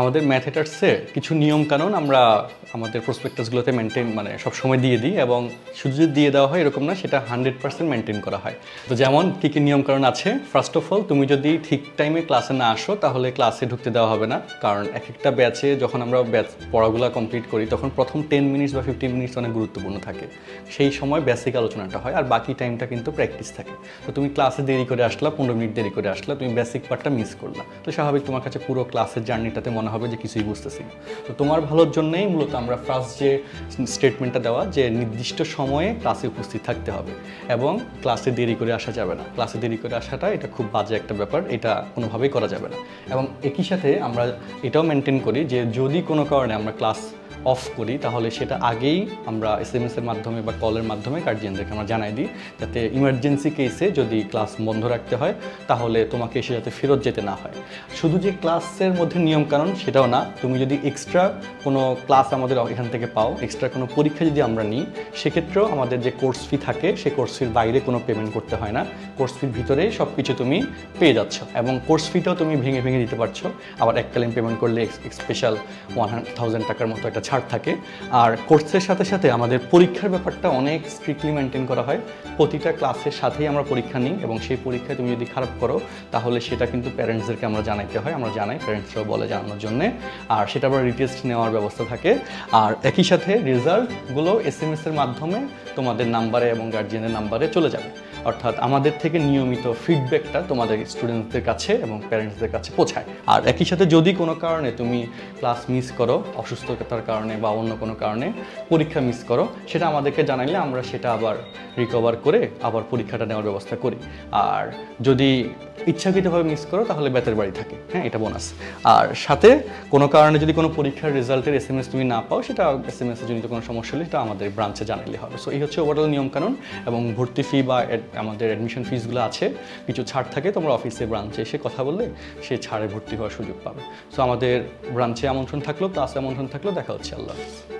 আমাদের ম্যাথেটার্সে কিছু নিয়ম কানুন আমরা আমাদের প্রসপেক্টাসগুলোতে মেনটেন মানে সবসময় দিয়ে দিই এবং শুধু যদি দিয়ে দেওয়া হয় এরকম না, সেটা হান্ড্রেড পার্সেন্ট মেনটেন করা হয়। তো যেমন কী কী নিয়ম কানুন আছে ফার্স্ট অফ অল তুমি যদি ঠিক টাইমে ক্লাসে না আসো, তাহলে ক্লাসে ঢুকতে দেওয়া হবে না। কারণ এক একটা ব্যাচে যখন আমরা ব্যাচ পড়াগুলো কমপ্লিট করি, তখন প্রথম টেন মিনিটস বা ফিফটিন মিনিটস অনেক গুরুত্বপূর্ণ থাকে। সেই সময় বেসিক আলোচনাটা হয় আর বাকি টাইমটা কিন্তু প্র্যাকটিস থাকে। তো তুমি ক্লাসে দেরি করে আসলা, পনেরো মিনিট দেরি করে আসলা, তুমি বেসিক পার্টটা মিস করলা। তো স্বাভাবিক তোমার কাছে পুরো ক্লাসের জার্নিটাতে মনে হবে যে কিছুই বুঝতেছি না। তো তোমার ভালোর জন্যেই মূলত আমরা ফার্স্ট যে স্টেটমেন্টটা দেওয়া, যে নির্দিষ্ট সময়ে ক্লাসে উপস্থিত থাকতে হবে এবং ক্লাসে দেরি করে আসা যাবে না ক্লাসে দেরি করে আসাটা এটা খুব বাজে একটা ব্যাপার, এটা কোনোভাবেই করা যাবে না এবং একই সাথে আমরা এটাও মেনটেন করি যে যদি কোনো কারণে আমরা ক্লাস অফ করি, তাহলে সেটা আগেই আমরা এস এম এর মাধ্যমে বা কলের মাধ্যমে গার্জিয়ানদেরকে আমরা জানাই দিই, যাতে ইমার্জেন্সি কেসে যদি ক্লাস বন্ধ রাখতে হয়, তাহলে তোমাকে এসে যাতে ফেরত যেতে না হয়। শুধু যে ক্লাসের মধ্যে নিয়ম নিয়মকানুন সেটাও না, তুমি যদি এক্সট্রা কোনো ক্লাস আমাদের এখান থেকে পাও এক্সট্রা কোনো পরীক্ষা যদি আমরা নিই, সেক্ষেত্রেও আমাদের যে কোর্স ফি থাকে, সেই কোর্স ফির বাইরে কোনো পেমেন্ট করতে হয় না। কোর্স ফির ভিতরেই সব কিছু তুমি পেয়ে যাচ্ছ এবং কোর্স ফিটাও তুমি ভেঙে ভেঙে দিতে পারছ। আবার এককালীন পেমেন্ট করলে স্পেশাল ওয়ান থাউজেন্ড টাকার মতো একটা ছাড় থাকে। আর কোর্সের সাথে সাথে আমাদের পরীক্ষার ব্যাপারটা অনেক স্ট্রিক্টলি মেনটেন করা হয়। প্রতিটা ক্লাসের সাথেই আমরা পরীক্ষা নিই এবং সেই পরীক্ষায় তুমি যদি খারাপ করো, তাহলে সেটা কিন্তু প্যারেন্টসদেরকে আমরা জানাইতে হয়। আমরা জানাই প্যারেন্টসরাও বলে জানানোর জন্য। আর সেটা আবার রিটেস্ট নেওয়ার ব্যবস্থা থাকে। আর একই সাথে রেজাল্টগুলো এস এম এর মাধ্যমে তোমাদের নাম্বারে এবং গার্জিয়ানের নাম্বারে চলে যাবে। অর্থাৎ আমাদের থেকে নিয়মিত ফিডব্যাকটা তোমাদের স্টুডেন্টদের কাছে এবং প্যারেন্টসদের কাছে পৌঁছায়। আর একই সাথে যদি কোনো কারণে তুমি ক্লাস মিস করো, অসুস্থতার কারণে বা অন্য কোনো কারণে পরীক্ষা মিস করো, সেটা আমাদেরকে জানাইলে আমরা সেটা আবার রিকভার করে আবার পরীক্ষাটা নেওয়ার ব্যবস্থা করি। আর যদি ইচ্ছাকৃতভাবে মিস করো, তাহলে বেতের বাড়ি থাকে। হ্যাঁ এটা বোনাস আর সাথে কোনো কারণে যদি কোনো পরীক্ষার রেজাল্টের এস এম এস তুমি না পাও, সেটা এস এম এস জনিত কোনো সমস্যা হলে সেটা আমাদের ব্রাঞ্চে জানাইলে হবে। সো এই হচ্ছে ওভারঅল নিয়মকানুন এবং ভর্তি ফি বা আমাদের অ্যাডমিশন ফিসগুলো আছে, কিছু ছাড় থাকে, তোমরা অফিসে ব্রাঞ্চে এসে কথা বললে সে ছাড়ে ভর্তি হওয়ার সুযোগ পাবে। সো আমাদের ব্রাঞ্চে আমন্ত্রণ থাকল ক্লাসে আমন্ত্রণ থাকল, দেখা হচ্ছে, আল্লাহ হাফিজ।